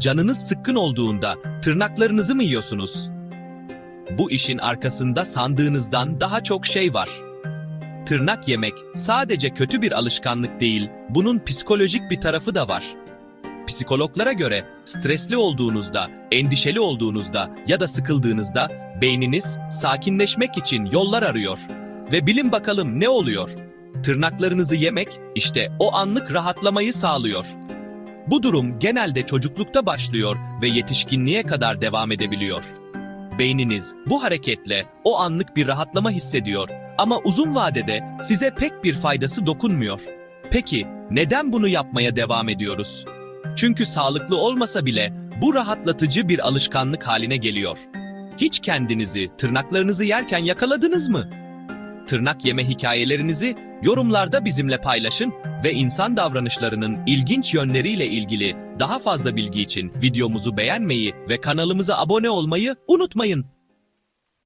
canınız sıkkın olduğunda tırnaklarınızı mı yiyorsunuz? Bu işin arkasında sandığınızdan daha çok şey var. Tırnak yemek sadece kötü bir alışkanlık değil, bunun psikolojik bir tarafı da var. Psikologlara göre stresli olduğunuzda, endişeli olduğunuzda ya da sıkıldığınızda beyniniz sakinleşmek için yollar arıyor. Ve bilin bakalım ne oluyor? Tırnaklarınızı yemek işte o anlık rahatlamayı sağlıyor. Bu durum genelde çocuklukta başlıyor ve yetişkinliğe kadar devam edebiliyor. Beyniniz bu hareketle o anlık bir rahatlama hissediyor ama uzun vadede size pek bir faydası dokunmuyor. Peki neden bunu yapmaya devam ediyoruz? Çünkü sağlıklı olmasa bile bu rahatlatıcı bir alışkanlık haline geliyor. Hiç kendinizi tırnaklarınızı yerken yakaladınız mı? Tırnak yeme hikayelerinizi yorumlarda bizimle paylaşın ve insan davranışlarının ilginç yönleriyle ilgili daha fazla bilgi için videomuzu beğenmeyi ve kanalımıza abone olmayı unutmayın.